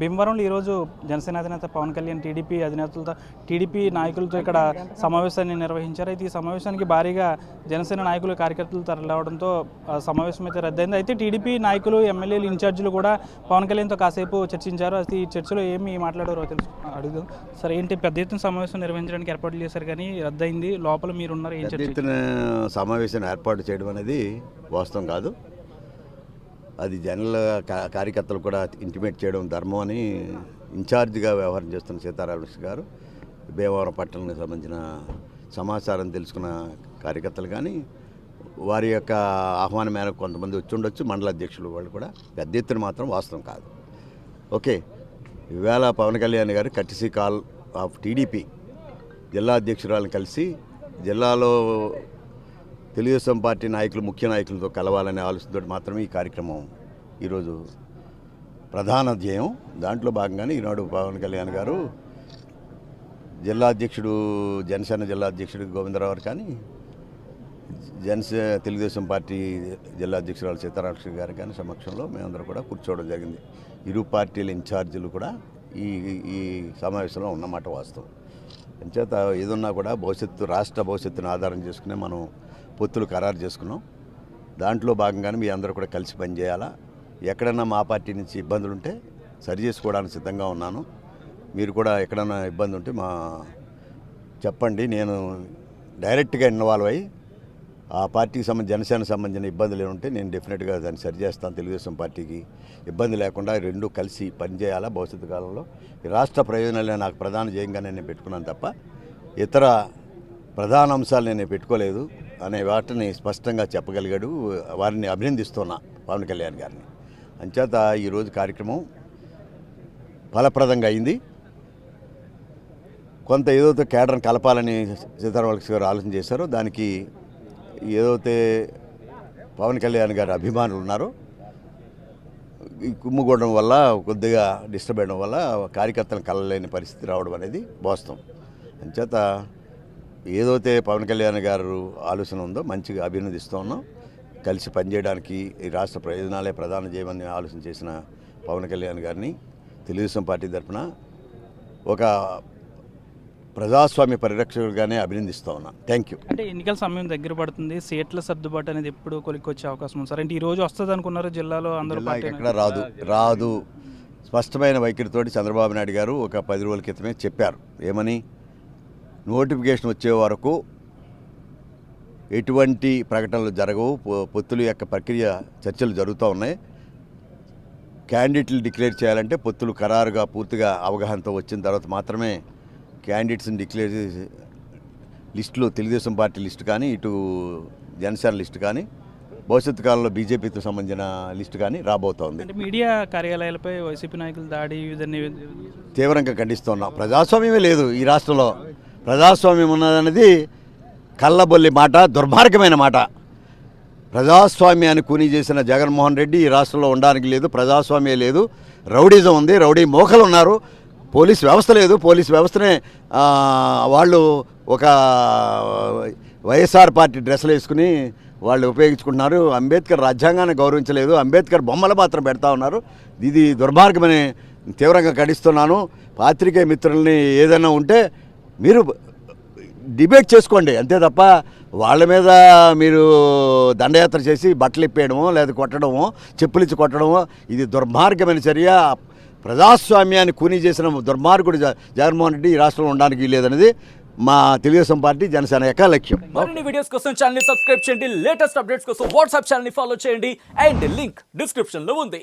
భీమవరంలో ఈరోజు జనసేన అధినేత పవన్ కళ్యాణ్ టీడీపీ అధినేతలతో టీడీపీ నాయకులతో ఇక్కడ సమావేశాన్ని నిర్వహించారు. అయితే ఈ సమావేశానికి భారీగా జనసేన నాయకులు కార్యకర్తలు తరలివడంతో ఆ సమావేశం అయితే రద్దయింది. అయితే టీడీపీ నాయకులు ఎమ్మెల్యేలు ఇన్ఛార్జీలు కూడా పవన్ కళ్యాణ్తో కాసేపు చర్చించారు. అయితే ఈ చర్చలో ఏమి మాట్లాడారో తెలుసు అడుగుదాం. సరే ఏంటి పెద్ద ఎత్తున సమావేశం నిర్వహించడానికి ఏర్పాట్లు చేశారు కానీ రద్దయింది. లోపల మీరున్నారు ఏం చర్చ సమావేశం ఏర్పాటు చేయడం అనేది వాస్తవం కాదు. అది జనరల్ కార్యకర్తలు కూడా ఇంటిమేట్ చేయడం ధర్మం అని ఇన్ఛార్జిగా వ్యవహారం చేస్తున్న సీతారామకృష్ణ గారు భీమవరం పట్టణానికి సంబంధించిన సమాచారం తెలుసుకున్న కార్యకర్తలు కానీ వారి యొక్క ఆహ్వానం మేరకు కొంతమంది వచ్చి ఉండొచ్చు మండల అధ్యక్షులు వాళ్ళు కూడా పెద్ద ఎత్తున మాత్రం వాస్తవం కాదు. ఓకే ఇవాళ పవన్ కళ్యాణ్ గారు కట్టిసీ కాల్ ఆఫ్ టీడీపీ జిల్లా అధ్యక్షురాలను కలిసి జిల్లాలో తెలుగుదేశం పార్టీ నాయకులు ముఖ్య నాయకులతో కలవాలనే ఆలోచనతో మాత్రమే ఈ కార్యక్రమం ఈరోజు ప్రధాన ధ్యేయం దాంట్లో భాగంగానే ఈనాడు పవన్ కళ్యాణ్ గారు జిల్లా అధ్యక్షుడు జనసేన జిల్లా అధ్యక్షుడు గోవిందరావు గారు కానీ జనసే తెలుగుదేశం పార్టీ జిల్లా అధ్యక్షురాలు సీతారామకృష్ణ గారి కానీ సమక్షంలో మేమందరం కూడా కూర్చోవడం జరిగింది. ఇరు పార్టీల ఇన్ఛార్జీలు కూడా ఈ ఈ సమావేశంలో ఉన్నమాట వాస్తవం. అంచేత ఏదున్నా కూడా భవిష్యత్తు రాష్ట్ర భవిష్యత్తును ఆధారం చేసుకునే మనం పొత్తులు ఖరారు చేసుకున్నాం. దాంట్లో భాగంగానే మీ అందరూ కూడా కలిసి పనిచేయాలా ఎక్కడన్నా మా పార్టీ నుంచి ఇబ్బందులు ఉంటే సరి చేసుకోవడానికి సిద్ధంగా ఉన్నాను. మీరు కూడా ఎక్కడన్నా ఇబ్బంది ఉంటే మా చెప్పండి. నేను డైరెక్ట్గా ఇన్వాల్వ్ అయ్యి ఆ పార్టీకి సంబంధించి జనసేన సంబంధించిన ఇబ్బందులు ఏముంటే నేను డెఫినెట్గా దాన్ని సరిచేస్తాను తెలుగుదేశం పార్టీకి. ఇబ్బంది లేకుండా రెండు కలిసి పనిచేయాలా భవిష్యత్తు కాలంలో? ఈ రాష్ట్ర ప్రయోజనాలే నాకు ప్రధాన జయంగానే నేను పెట్టుకున్నాను తప్ప ఇతర ప్రధాన అంశాలు నేను పెట్టుకోలేదు అనే వాటిని స్పష్టంగా చెప్పగలిగాడు. వారిని అభినందిస్తున్నా పవన్ కళ్యాణ్ గారిని. అంచేత ఈరోజు కార్యక్రమం ఫలప్రదంగా అయింది. కొంత ఏదో కేడర్ని కలపాలని సీతారామకృష్ణ గారు ఆలోచన చేశారో. దానికి ఏదైతే పవన్ కళ్యాణ్ గారి అభిమానులు ఉన్నారో ఈ కుమ్ముకోవడం వల్ల కొద్దిగా డిస్టర్బ్ అయ్యడం వల్ల కార్యకర్తలు కలలేని పరిస్థితి రావడం అనేది వాస్తవం. అంచేత ఏదైతే పవన్ కళ్యాణ్ గారు ఆలోచన ఉందో మంచిగా అభినందిస్తూ ఉన్నాం. కలిసి పనిచేయడానికి ఈ రాష్ట్ర ప్రయోజనాలే ప్రధాన చేయమని ఆలోచన చేసిన పవన్ కళ్యాణ్ గారిని తెలుగుదేశం పార్టీ తరఫున ఒక ప్రజాస్వామ్య పరిరక్షకుడిగానే అభినందిస్తూ ఉన్నా. థ్యాంక్ యూ అంటే ఎన్నికల సమయం దగ్గర పడుతుంది. సీట్ల సర్దుబాటు అనేది ఎప్పుడు కొలిక్కొచ్చే అవకాశం ఉంది. సార్ అంటే ఈ రోజు వస్తుంది అనుకున్నారు జిల్లాలో అందరూ ఎక్కడ రాదు. రాదు. స్పష్టమైన వైఖరితోటి చంద్రబాబు నాయుడు గారు ఒక పది రోజుల క్రితమే చెప్పారు. ఏమని? నోటిఫికేషన్ వచ్చే వరకు ఎటువంటి ప్రకటనలు జరగవు. పొత్తుల యొక్క ప్రక్రియ చర్చలు జరుగుతూ ఉన్నాయి. క్యాండిడేట్లు డిక్లేర్ చేయాలంటే పొత్తులు ఖరారుగా పూర్తిగా అవగాహనతో వచ్చిన తర్వాత మాత్రమే క్యాండిడేట్స్ని డిక్లేర్ చేసి లిస్టులో తెలుగుదేశం పార్టీ లిస్టు కానీ ఇటు జనసేన లిస్టు కానీ భవిష్యత్తు కాలంలో బీజేపీతో సంబంధించిన లిస్టు కానీ రాబోతోంది మీడియా కార్యాలయాలపై వైసీపీ నాయకులు దాడి తీవ్రంగా ఖండిస్తున్నాం. ప్రజాస్వామ్యమే లేదు ఈ రాష్ట్రంలో. ప్రజాస్వామ్యం ఉన్నదన్నది కళ్ళబొల్లి మాట దుర్మార్గమైన మాట. ప్రజాస్వామ్యాన్ని కూని చేసిన జగన్మోహన్ రెడ్డి ఈ రాష్ట్రంలో ఉండడానికి లేదు ప్రజాస్వామ్యం లేదు. రౌడీజం ఉంది రౌడీ మోకలు ఉన్నారు పోలీస్ వ్యవస్థ లేదు. పోలీస్ వ్యవస్థనే వాళ్ళు ఒక వైఎస్ఆర్ పార్టీ డ్రెస్సులు వేసుకుని వాళ్ళు ఉపయోగించుకుంటున్నారు. అంబేద్కర్ రాజ్యాంగాన్ని గౌరవించలేదు. అంబేద్కర్ బొమ్మలు మాత్రం పెడతా ఉన్నారు. ఇది దుర్మార్గమని తీవ్రంగా ఖండిస్తున్నాను. పాత్రికేయ మిత్రుల్ని ఏదైనా ఉంటే మీరు డిబేట్ చేసుకోండి. అంతే తప్ప వాళ్ళ మీద మీరు దండయాత్ర చేసి బట్టలు ఇప్పేయడమో లేదా కొట్టడమో చెప్పులిచ్చి కొట్టడమో ఇది దుర్మార్గమైన చర్య. ప్రజాస్వామ్యాన్ని కూని చేసిన దుర్మార్గుడు జగన్మోహన్ రెడ్డి ఈ రాష్ట్రంలో ఉండడానికి లేదనేది మా తెలుగుదేశం పార్టీ జనసేన యొక్క లక్ష్యం. మరిన్ని వీడియోస్ కోసం ఛానల్ సబ్స్క్రైబ్ చేయండి. లేటెస్ట్ అప్డేట్స్ కోసం వాట్సాప్ ఛానల్ ఫాలో చేయండి. అండ్ లింక్ డిస్క్రిప్షన్లో ఉంది.